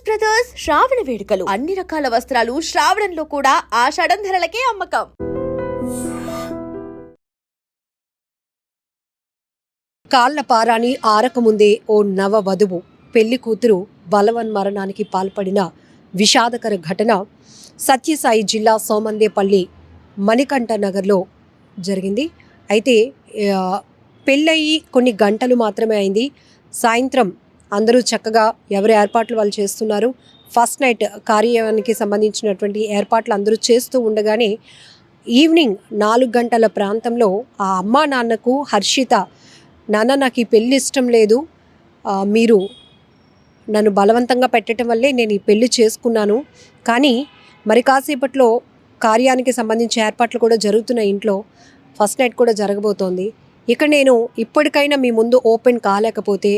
పోచస్ brothers శ్రావణ వేడుకలు. అన్ని రకాల వస్త్రాలు శ్రావణంలో కూడా ఆషాఢం ధరలకే అమ్మకం. కాళ్ళ పారాని ఆరకముందే ఓ నవ వధువు పెళ్ళి కూతురు బలవన్మరణానికి పాల్పడిన విషాదకర ఘటన సత్యసాయి జిల్లా సోమందేపల్లి మణికంఠ నగర్లో జరిగింది. అయితే పెళ్ళయి కొన్ని గంటలు మాత్రమే అయింది. సాయంత్రం అందరూ చక్కగా ఎవరి ఏర్పాట్లు వాళ్ళు చేస్తున్నారు. ఫస్ట్ నైట్ కార్యానికి సంబంధించినటువంటి ఏర్పాట్లు అందరూ చేస్తూ ఉండగానే ఈవినింగ్ నాలుగు గంటల ప్రాంతంలో ఆ అమ్మా నాన్నకు హర్షిత నాన్న నాకు ఈ పెళ్ళి ఇష్టం లేదు. మీరు నన్ను బలవంతంగా పెట్టడం వల్లే నేను ఈ పెళ్ళి చేసుకున్నాను. కానీ మరి కాసేపట్లో కార్యానికి సంబంధించి ఏర్పాట్లు కూడా జరుగుతున్నాయి ఇంట్లో. ఫస్ట్ నైట్ కూడా జరగబోతోంది. ఇక నేను ఇప్పటికైనా మీ ముందు ఓపెన్ కాలేకపోతే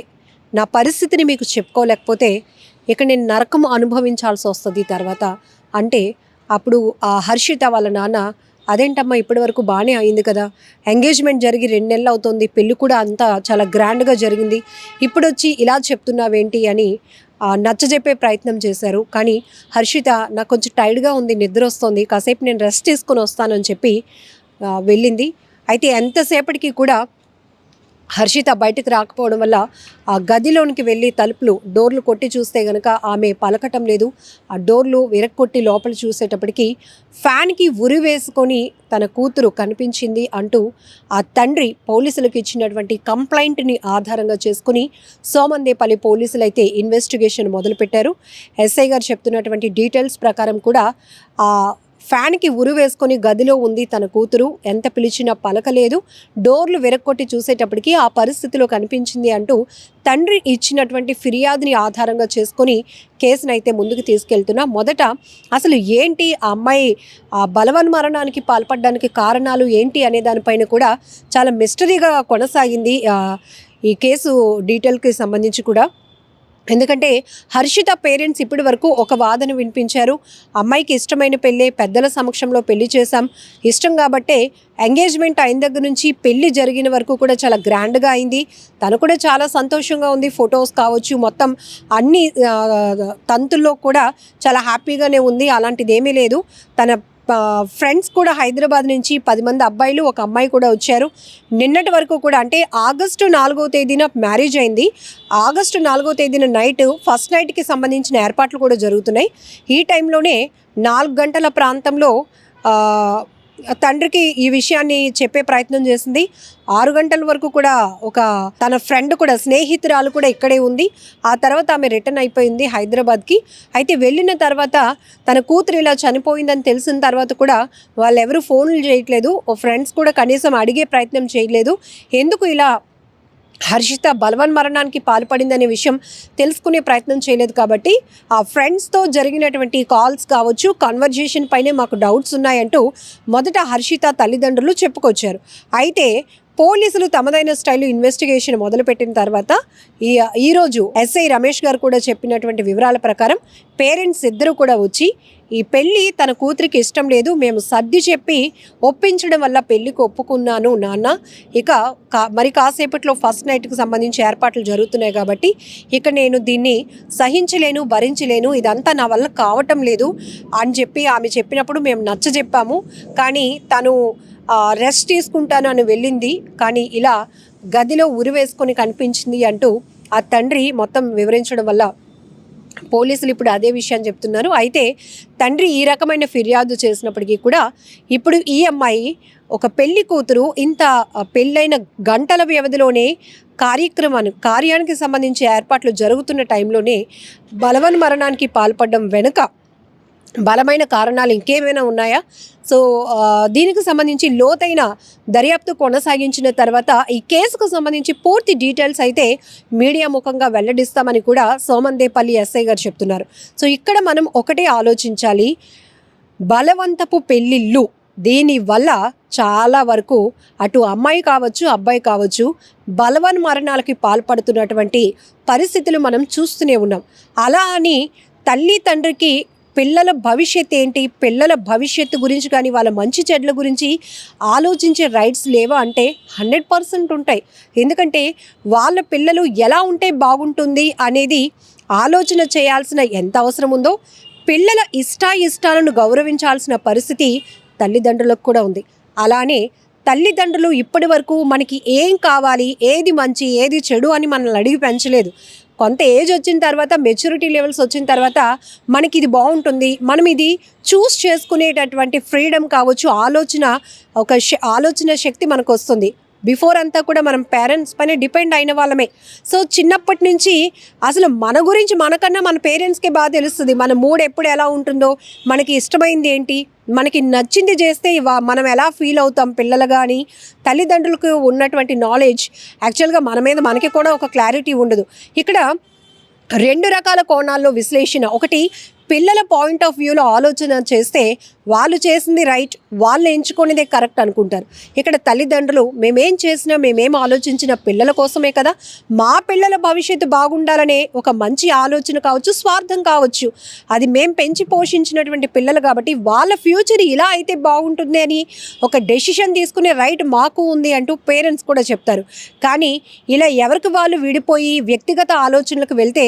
నా పరిస్థితిని మీకు చెప్పుకోలేకపోతే ఇక నేను నరకం అనుభవించాల్సి వస్తుంది తర్వాత. అంటే అప్పుడు ఆ హర్షిత వాళ్ళ నాన్న అదేంటమ్మా ఇప్పటి వరకు బాగానే అయింది కదా? ఎంగేజ్మెంట్ జరిగి రెండు నెలలు అవుతుంది పెళ్ళి కూడా అంతా చాలా గ్రాండ్గా జరిగింది. ఇప్పుడు వచ్చి ఇలా చెప్తున్నావేంటి? అని నచ్చజెప్పే ప్రయత్నం చేశారు. కానీ హర్షిత నాకు కొంచెం టైర్డ్గా ఉంది నిద్ర వస్తుంది కాసేపు నేను రెస్ట్ తీసుకొని వస్తానని చెప్పి వెళ్ళింది. అయితే ఎంతసేపటికి కూడా హర్షిత బయటకు రాకపోవడం వల్ల ఆ గదిలోనికి వెళ్ళి తలుపులు డోర్లు కొట్టి చూస్తే గనక ఆమె పలకటం లేదు. ఆ డోర్లు విరక్కొట్టి లోపల చూసేటప్పటికి ఫ్యాన్కి ఉరి వేసుకొని తన కూతురు కనిపించింది అంటూ ఆ తండ్రి పోలీసులకు ఇచ్చినటువంటి కంప్లైంట్ని ఆధారంగా చేసుకుని సోమందేపల్లి పోలీసులు అయితే ఇన్వెస్టిగేషన్ మొదలుపెట్టారు. ఎస్ఐ గారు చెప్తున్నటువంటి డీటెయిల్స్ ప్రకారం కూడా ఆ ఫ్యాన్కి ఉరి వేసుకొని గదిలో ఉంది తన కూతురు. ఎంత పిలిచినా పలకలేదు. డోర్లు విరక్కొట్టి చూసేటప్పటికి ఆ పరిస్థితిలో కనిపించింది అంటూ తండ్రి ఇచ్చినటువంటి ఫిర్యాదుని ఆధారంగా చేసుకొని కేసునైతే ముందుకు తీసుకెళ్తున్నా. మొదట అసలు ఏంటి ఆ అమ్మాయి ఆ బలవన్మరణానికి పాల్పడడానికి కారణాలు ఏంటి అనే దానిపైన కూడా చాలా మిస్టరీగా కొనసాగింది. ఈ కేసు డీటెయిల్కి సంబంధించి కూడా ఎందుకంటే హర్షిత పేరెంట్స్ ఇప్పటి వరకు ఒక వాదన వినిపించారు. అమ్మాయికి ఇష్టమైన పెళ్ళే పెద్దల సమక్షంలో పెళ్ళి చేశాం. ఇష్టం కాబట్టే ఎంగేజ్మెంట్ అయిన దగ్గర నుంచి పెళ్ళి జరిగిన వరకు కూడా చాలా గ్రాండ్గా అయింది. తను కూడా చాలా సంతోషంగా ఉంది. ఫొటోస్ కావచ్చు మొత్తం అన్ని తంతుల్లో కూడా చాలా హ్యాపీగానే ఉంది. అలాంటిది ఏమీ లేదు. తన ఫ్రెండ్స్ కూడా హైదరాబాద్ నుంచి పది మంది అబ్బాయిలు ఒక అమ్మాయి కూడా వచ్చారు. నిన్నటి వరకు కూడా అంటే ఆగస్టు నాలుగో తేదీన మ్యారేజ్ అయింది. ఆగస్టు నాలుగో తేదీన నైట్ ఫస్ట్ నైట్కి సంబంధించిన ఏర్పాట్లు కూడా జరుగుతున్నాయి. ఈ టైంలోనే నాలుగు గంటల ప్రాంతంలో తండ్రికి ఈ విషయాన్ని చెప్పే ప్రయత్నం చేసింది. ఆరు గంటల వరకు కూడా ఒక తన ఫ్రెండ్ కూడా స్నేహితురాలు కూడా ఇక్కడే ఉంది. ఆ తర్వాత ఆమె రిటర్న్ అయిపోయింది హైదరాబాద్కి. అయితే వెళ్ళిన తర్వాత తన కూతురు ఇలా చనిపోయిందని తెలిసిన తర్వాత కూడా వాళ్ళు ఎవరు ఫోన్లు చేయట్లేదు. ఓ ఫ్రెండ్స్ కూడా కనీసం అడిగే ప్రయత్నం చేయలేదు ఎందుకు ఇలా హర్షిత బలవన్ మరణానికి పాల్పడిందనే విషయం తెలుసుకునే ప్రయత్నం చేయలేదు కాబట్టి ఆ ఫ్రెండ్స్తో జరిగినటువంటి కాల్స్ కావచ్చు కన్వర్జేషన్ పైనే మాకు డౌట్స్ ఉన్నాయంటూ మొదట హర్షిత తల్లిదండ్రులు చెప్పుకొచ్చారు. అయితే పోలీసులు తమదైన స్టైల్ ఇన్వెస్టిగేషన్ మొదలుపెట్టిన తర్వాత ఈ ఈరోజు ఎస్ఐ రమేష్ గారు కూడా చెప్పినటువంటి వివరాల ప్రకారం పేరెంట్స్ ఇద్దరు కూడా వచ్చి ఈ పెళ్ళి తన కూతురికి ఇష్టం లేదు మేము సర్ది చెప్పి ఒప్పించడం వల్ల పెళ్ళికి ఒప్పుకున్నాను నాన్న. ఇక కా మరి కాసేపట్లో ఫస్ట్ నైట్కి సంబంధించి ఏర్పాట్లు జరుగుతున్నాయి కాబట్టి ఇక నేను దీన్ని సహించలేను భరించలేను ఇదంతా నా వల్ల కావటం లేదు అని చెప్పి ఆమె చెప్పినప్పుడు మేము నచ్చ చెప్పాము కానీ తను రెస్ట్ తీసుకుంటాను అని వెళ్ళింది. కానీ ఇలా గదిలో ఉరి వేసుకొని కనిపించింది అంటూ ఆ తండ్రి మొత్తం వివరించడం వల్ల పోలీసులు ఇప్పుడు అదే విషయాన్ని చెప్తున్నారు. అయితే తండ్రి ఈ రకమైన ఫిర్యాదు చేసినప్పటికీ కూడా ఇప్పుడు ఈ అమ్మాయి ఒక పెళ్ళి కూతురు ఇంత పెళ్ళైన గంటల వ్యవధిలోనే కార్యక్రమాన్ని కార్యానికి సంబంధించి ఏర్పాట్లు జరుగుతున్న టైంలోనే బలవన్ మరణానికి పాల్పడడం వెనుక బలమైన కారణాలు ఇంకేమైనా ఉన్నాయా? సో దీనికి సంబంధించి లోతైన దర్యాప్తు కొనసాగించిన తర్వాత ఈ కేసుకు సంబంధించి పూర్తి డీటెయిల్స్ అయితే మీడియా ముఖంగా వెల్లడిస్తామని కూడా సోమందేపల్లి ఎస్ఐ గారు చెప్తున్నారు. సో ఇక్కడ మనం ఒకటే ఆలోచించాలి. బలవంతపు పెళ్ళిళ్ళు దీనివల్ల చాలా వరకు అటు అమ్మాయి కావచ్చు అబ్బాయి కావచ్చు బలవన్ మరణాలకి పాల్పడుతున్నటువంటి పరిస్థితులు మనం చూస్తూనే ఉన్నాం. అలా అని తల్లి తండ్రికి పిల్లల భవిష్యత్ ఏంటి? పిల్లల భవిష్యత్తు గురించి కానీ వాళ్ళ మంచి చెడ్ల గురించి ఆలోచించే రైట్స్ లేవా అంటే హండ్రెడ్ పర్సెంట్ ఉంటాయి. ఎందుకంటే వాళ్ళ పిల్లలు ఎలా ఉంటే బాగుంటుంది అనేది ఆలోచన చేయాల్సిన ఎంత అవసరం ఉందో పిల్లల ఇష్టాయిష్టాలను గౌరవించాల్సిన పరిస్థితి తల్లిదండ్రులకు కూడా ఉంది. అలానే తల్లిదండ్రులు ఇప్పటి వరకు మనకి ఏం కావాలి ఏది మంచి ఏది చెడు అని మనల్ని అడిగి పెంచలేదు. కొంత ఏజ్ వచ్చిన తర్వాత మెచ్యూరిటీ లెవెల్స్ వచ్చిన తర్వాత మనకి ఇది బాగుంటుంది. మనం ఇది చూస్ చేసుకునేటటువంటి ఫ్రీడమ్ కావచ్చు ఆలోచన ఒక శ- ఆలోచన శక్తి మనకు వస్తుంది బిఫోర్ అంతా కూడా మనం పేరెంట్స్ పైన డిపెండ్ అయిన వాళ్ళమే. సో చిన్నప్పటి నుంచి అసలు మన గురించి మనకన్నా మన పేరెంట్స్కే బాగా తెలుస్తుంది. మన మూడ్ ఎప్పుడు ఎలా ఉంటుందో మనకి ఇష్టమైంది ఏంటి మనకి నచ్చింది చేస్తే మనం ఎలా ఫీల్ అవుతాం పిల్లలు కానీ తల్లిదండ్రులకు ఉన్నటువంటి నాలెడ్జ్ యాక్చువల్గా మన మీద మనకి కూడా ఒక క్లారిటీ ఉండదు. ఇక్కడ రెండు రకాల కోణాల్లో విశ్లేషణ. ఒకటి పిల్లల పాయింట్ ఆఫ్ వ్యూలో ఆలోచన చేస్తే వాళ్ళు చేసింది రైట్ వాళ్ళు ఎంచుకునేదే కరెక్ట్ అనుకుంటారు. ఇక్కడ తల్లిదండ్రులు మేమేం చేసినా మేమేం ఆలోచించిన పిల్లల కోసమే కదా. మా పిల్లల భవిష్యత్తు బాగుండాలనే ఒక మంచి ఆలోచన కావచ్చు స్వార్థం కావచ్చు. అది మేం పెంచి పోషించినటువంటి పిల్లలు కాబట్టి వాళ్ళ ఫ్యూచర్ ఇలా అయితే బాగుంటుంది అని ఒక డెసిషన్ తీసుకునే రైట్ మాకు ఉంది అంటూ పేరెంట్స్ కూడా చెప్తారు. కానీ ఇలా ఎవరికి వాళ్ళు విడిపోయి వ్యక్తిగత ఆలోచనలకు వెళ్తే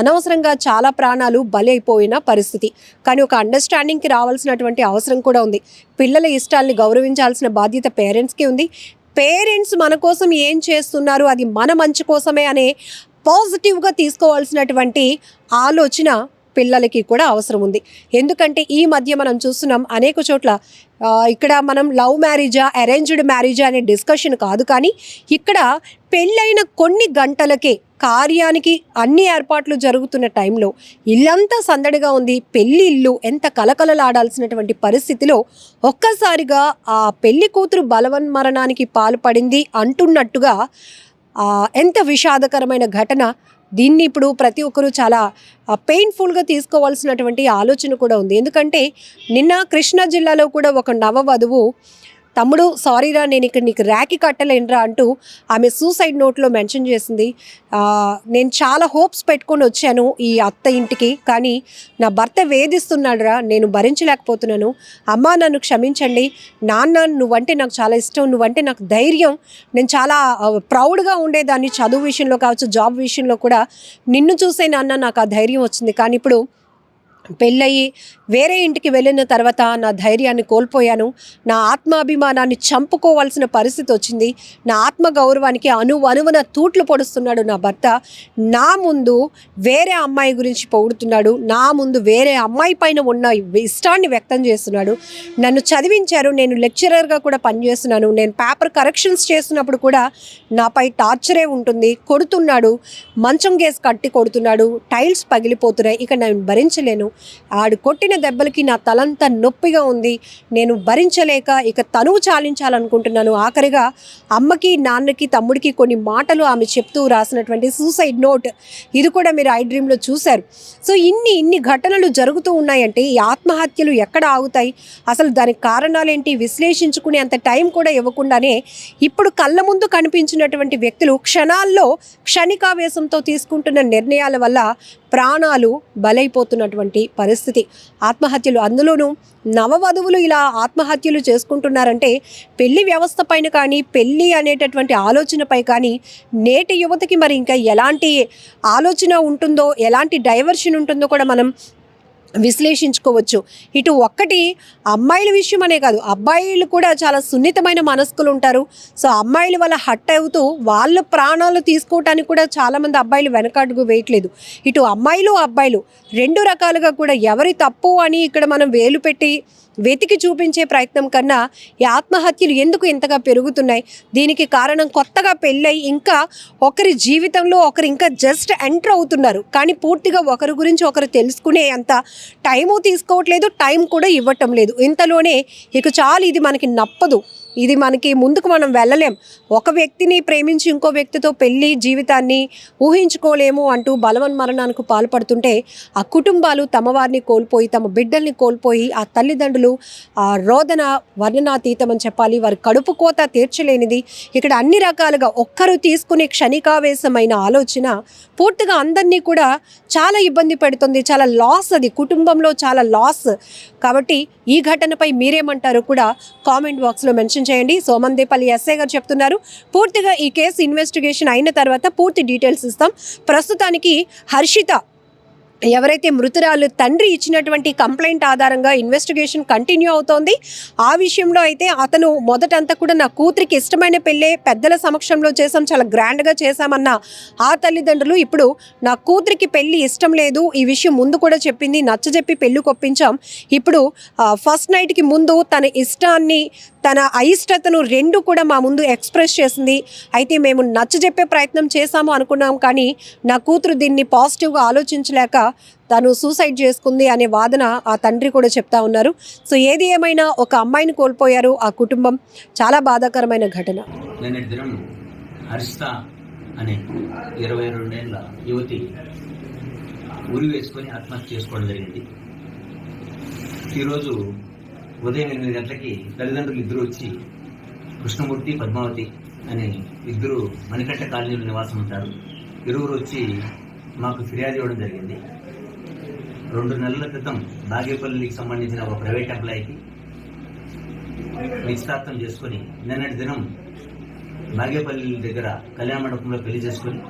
అనవసరంగా చాలా ప్రాణాలు బలైపోయిన పరిస్థితి. కానీ ఒక అండర్స్టాండింగ్కి రావాల్సినటువంటి అవసరం కూడా ఉంది. పిల్లల ఇష్టాల్ని గౌరవించాల్సిన బాధ్యత పేరెంట్స్కి ఉంది. పేరెంట్స్ మన కోసం ఏం చేస్తున్నారు? అది మన మంచి కోసమే అనే పాజిటివ్గా తీసుకోవాల్సినటువంటి ఆలోచన పిల్లలకి కూడా అవసరం ఉంది. ఎందుకంటే ఈ మధ్య మనం చూస్తున్నాం అనేక చోట్ల ఇక్కడ మనం లవ్ మ్యారేజా అరేంజ్డ్ మ్యారేజా అనే డిస్కషన్ కాదు. కానీ ఇక్కడ పెళ్ళైన కొన్ని గంటలకే కార్యానికి అన్ని ఏర్పాట్లు జరుగుతున్న టైంలో ఇల్లంతా సందడిగా ఉంది. పెళ్ళి ఇల్లు ఎంత కలకలలాడాల్సినటువంటి పరిస్థితిలో ఒక్కసారిగా ఆ పెళ్ళి కూతురు బలవన్మరణానికి పాల్పడింది అంటున్నట్టుగా ఎంత విషాదకరమైన ఘటన దీన్ని ఇప్పుడు ప్రతి ఒక్కరూ చాలా పెయిన్ఫుల్గా తీసుకోవాల్సినటువంటి ఆలోచన కూడా ఉంది. ఎందుకంటే నిన్న కృష్ణా జిల్లాలో కూడా ఒక నవ వధువు తమ్ముడు సారీరా నేను ఇక్కడ నీకు ర్యాకి కట్టలేనురా అంటూ ఆమె సూసైడ్ నోట్లో మెన్షన్ చేసింది. నేను చాలా హోప్స్ పెట్టుకొని వచ్చాను ఈ అత్త ఇంటికి కానీ నా భర్త వేధిస్తున్నాడురా నేను భరించలేకపోతున్నాను. అమ్మా నన్ను క్షమించండి. నాన్న నువ్వంటే నాకు చాలా ఇష్టం నువ్వంటే నాకు ధైర్యం. నేను చాలా ప్రౌడ్గా ఉండేదాన్ని చదువు విషయంలో కావచ్చు జాబ్ విషయంలో కూడా. నిన్ను చూసే నాన్న నాకు ఆ ధైర్యం వచ్చింది. కానీ ఇప్పుడు పెళ్ళయి వేరే ఇంటికి వెళ్ళిన తర్వాత నా ధైర్యాన్ని కోల్పోయాను. నా ఆత్మాభిమానాన్ని చంపుకోవాల్సిన పరిస్థితి వచ్చింది. నా ఆత్మ గౌరవానికి అణు అనువన తూట్లు పొడుస్తున్నాడు నా భర్త. నా ముందు వేరే అమ్మాయి గురించి పొగుడుతున్నాడు. నా ముందు వేరే అమ్మాయి పైన ఉన్న ఇష్టాన్ని వ్యక్తం చేస్తున్నాడు. నన్ను చదివించారు. నేను లెక్చరర్గా కూడా పనిచేస్తున్నాను. నేను పేపర్ కరెక్షన్స్ చేస్తున్నప్పుడు కూడా నాపై టార్చరే ఉంటుంది. కొడుతున్నాడు. మంచం గేస్ కట్టి కొడుతున్నాడు. టైల్స్ పగిలిపోతున్నాయి. ఇక నేను భరించలేను. ఆడు కొట్టిన దెబ్బలకి నా తలంతా నొప్పిగా ఉంది. నేను భరించలేక ఇక తనువు చాలించాలనుకుంటున్నాను. ఆఖరిగా అమ్మకి నాన్నకి తమ్ముడికి కొన్ని మాటలు ఆమె చెప్తూ రాసినటువంటి సూసైడ్ నోట్ ఇది కూడా మీరు ఐ డ్రీమ్లో చూశారు. సో ఇన్ని ఇన్ని ఘటనలు జరుగుతూ ఉన్నాయంటే ఈ ఆత్మహత్యలు ఎక్కడ ఆగుతాయి? అసలు దానికి కారణాలేంటి? విశ్లేషించుకునే అంత టైం కూడా ఇవ్వకుండానే ఇప్పుడు కళ్ళ ముందు కనిపించినటువంటి వ్యక్తులు క్షణాల్లో క్షణికావేశంతో తీసుకుంటున్న నిర్ణయాల వల్ల ప్రాణాలు బలైపోతున్నటువంటి పరిస్థితి. ఆత్మహత్యలు అందులోనూ నవవధువులు ఇలా ఆత్మహత్యలు చేసుకుంటున్నారంటే పెళ్ళి వ్యవస్థ పైన కానీ పెళ్ళి అనేటటువంటి ఆలోచనపై కానీ నేటి యువతకి మరి ఇంకా ఎలాంటి ఆలోచన ఉంటుందో ఎలాంటి డైవర్షన్ ఉంటుందో కూడా మనం విశ్లేషించుకోవచ్చు. ఇటు ఒక్కటి అమ్మాయిల విషయం అనే కాదు అబ్బాయిలు కూడా చాలా సున్నితమైన మనస్కులు ఉంటారు. సో అమ్మాయిల వల్ల హట్ అవుతూ వాళ్ళ ప్రాణాలు తీసుకోవటానికి కూడా చాలామంది అబ్బాయిలు వెనకాడుగు వేయట్లేదు. ఇటు అమ్మాయిలు అబ్బాయిలు రెండు రకాలుగా కూడా ఎవరి తప్పు అని ఇక్కడ మనం వేలు పెట్టి వెతికి చూపించే ప్రయత్నం కన్నా ఈ ఆత్మహత్యలు ఎందుకు ఇంతగా పెరుగుతున్నాయి? దీనికి కారణం కొత్తగా పెళ్ళై ఇంకా ఒకరి జీవితంలో ఒకరు ఇంకా జస్ట్ ఎంటర్ అవుతున్నారు. కానీ పూర్తిగా ఒకరి గురించి ఒకరు తెలుసుకునే అంత టైము తీసుకోవట్లేదు టైం కూడా ఇవ్వటం లేదు. ఇంతలోనే ఇక చాలు ఇది మనకి నప్పదు. ఇది మనకి ముందుకు మనం వెళ్ళలేం. ఒక వ్యక్తిని ప్రేమించి ఇంకో వ్యక్తితో పెళ్ళి జీవితాన్ని ఊహించుకోలేము అంటూ బలవన్ మరణానికి పాల్పడుతుంటే ఆ కుటుంబాలు తమ వారిని కోల్పోయి తమ బిడ్డల్ని కోల్పోయి ఆ తల్లిదండ్రులు ఆ రోదన వర్ణనాతీతమని చెప్పాలి. వారి కడుపు కోత తీర్చలేనిది. ఇక్కడ అన్ని రకాలుగా ఒక్కరు తీసుకునే క్షణికావేశమైన ఆలోచన పూర్తిగా అందరినీ కూడా చాలా ఇబ్బంది పెడుతుంది. చాలా లాస్ అది. కుటుంబంలో చాలా లాస్ కాబట్టి ఈ ఘటనపై మీరేమంటారు కూడా కామెంట్ బాక్స్లో మెన్షన్ చేయండి. సోమందేపల్లి ఎస్ఐ గారు చెప్తున్నారు. పూర్తిగా ఈ కేసు ఇన్వెస్టిగేషన్ అయిన తర్వాత పూర్తి డీటెయిల్స్ ఇస్తాం. ప్రస్తుతానికి హర్షిత ఎవరైతే మృతురాలు తండ్రి ఇచ్చినటువంటి కంప్లైంట్ ఆధారంగా ఇన్వెస్టిగేషన్ కంటిన్యూ అవుతోంది. ఆ విషయంలో అయితే అతను మొదటంతా కూడా నా కూతురికి ఇష్టమైన పెళ్ళే పెద్దల సమక్షంలో చేసాం చాలా గ్రాండ్గా చేశామన్న ఆ తల్లిదండ్రులు ఇప్పుడు నా కూతురికి పెళ్ళి ఇష్టం లేదు. ఈ విషయం ముందు కూడా చెప్పింది. నచ్చజెప్పి పెళ్ళి కొప్పించాం. ఇప్పుడు ఫస్ట్ నైట్కి ముందు తన ఇష్టాన్ని తన అయిష్టతను రెండు కూడా మా ముందు ఎక్స్ప్రెస్ చేసింది. అయితే మేము నచ్చజెప్పే ప్రయత్నం చేశాము అనుకున్నాం కానీ నా కూతురు దీన్ని పాజిటివ్గా ఆలోచించలేక తను సూసైడ్ చేసుకుంది అనే వాదన ఆ తండ్రి కూడా చెప్తా ఉన్నారు. సో ఏది ఏమైనా ఒక అమ్మాయిని కోల్పోయారు ఆ కుటుంబం. చాలా బాధాకరమైన ఘటన. అనే ఇరవై రెండేళ్ళ యువతి ఉరి వేసుకొని ఆత్మహత్య చేసుకోవడం జరిగింది. ఈరోజు ఉదయం ఎనిమిది గంటలకి తల్లిదండ్రులు ఇద్దరు వచ్చి కృష్ణమూర్తి పద్మావతి అనే ఇద్దరు మణికట్ట కాలనీలో నివాసం ఉంటారు. ఇరువురు వచ్చి మాకు ఫిర్యాదు ఇవ్వడం జరిగింది. రెండు నెలల క్రితం బాగేపల్లికి సంబంధించిన ఒక ప్రైవేట్ ఎంప్లాయీకి నిశ్చితార్థం చేసుకొని నిన్నటి దినం బాగేపల్లి దగ్గర కళ్యాణ మండపంలో పెళ్ళి చేసుకొని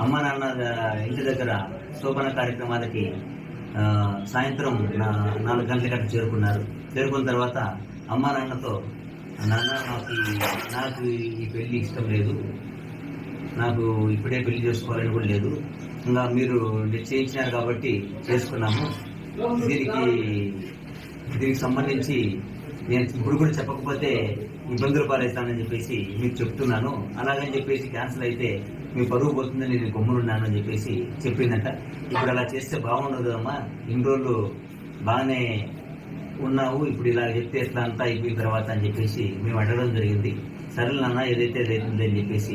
అమ్మ నాన్న ఇంటి దగ్గర శోభన కార్యక్రమాలకి సాయంత్రం నాలుగు గంటల గంట చేరుకున్నారు. చేరుకున్న తర్వాత అమ్మ నాన్నతో నాన్న నాకు నాకు ఈ పెళ్ళి ఇష్టం లేదు. నాకు ఇప్పుడే పెళ్ళి చేసుకోవాలని కూడా లేదు. ఇంకా మీరు నిశ్చయించినారు కాబట్టి చేసుకున్నాము. దీనికి దీనికి సంబంధించి నేను ఇప్పుడు కూడా చెప్పకపోతే ఇబ్బందులు పాలేస్తానని చెప్పేసి మీకు చెప్తున్నాను. అలాగని చెప్పేసి క్యాన్సిల్ అయితే మీ పరువు పోతుందని నేను గమ్మునున్నాను అని చెప్పేసి చెప్పిందంట. ఇప్పుడు అలా చేస్తే బాగుండదు అమ్మా ఇన్ని రోజులు బాగానే ఉన్నావు. ఇప్పుడు ఇలా చెప్తే ఎట్లా అంతా అయిపోయిన తర్వాత అని చెప్పేసి మేము అడగడం జరిగింది. సరే నాన్న ఏదైతే అదైతుంది అని చెప్పేసి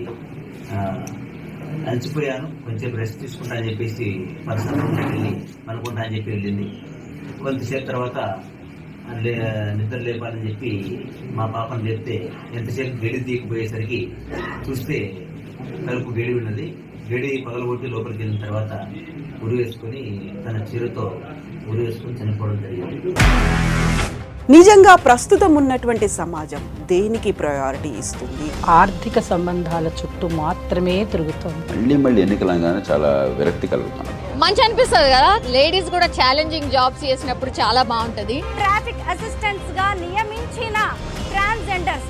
అలసిపోయాను. కొంచెం రెస్ట్ తీసుకుంటా అని చెప్పేసి పర్సనల్ వెళ్ళి అనుకుంటా అని చెప్పి వెళ్ళింది. కొంతసేపు తర్వాత లే నిద్ర లేపాలని చెప్పి మా పాపను లేపితే ఎంతసేపు గడి తీయకపోయేసరికి చూస్తే తలుపు గడి ఉన్నది. గడి పగలగొట్టి లోపలికి వెళ్ళిన తర్వాత ఉరి వేసుకొని తన చీరతో ఉరి వేసుకొని చనిపోవడం జరిగింది. నిజంగా ప్రస్తుతం ఉన్నటువంటి సమాజం దేనికి ప్రయారిటీ ఇస్తుంది? ఆర్థిక సంబంధాల చుట్టూ మాత్రమే తిరుగుతోంది. మళ్ళీ మళ్ళీ ఎన్నికలంగానే చాలా విరక్తి కలుగుతాను మంచి అనిపిస్తుంది కదా? లేడీస్ కూడా ఛాలెంజింగ్ జాబ్స్ చేసినప్పుడు చాలా బాగుంటది. ట్రాఫిక్ అసిస్టెంట్స్గా నియమించిన ట్రాన్స్జెండర్స్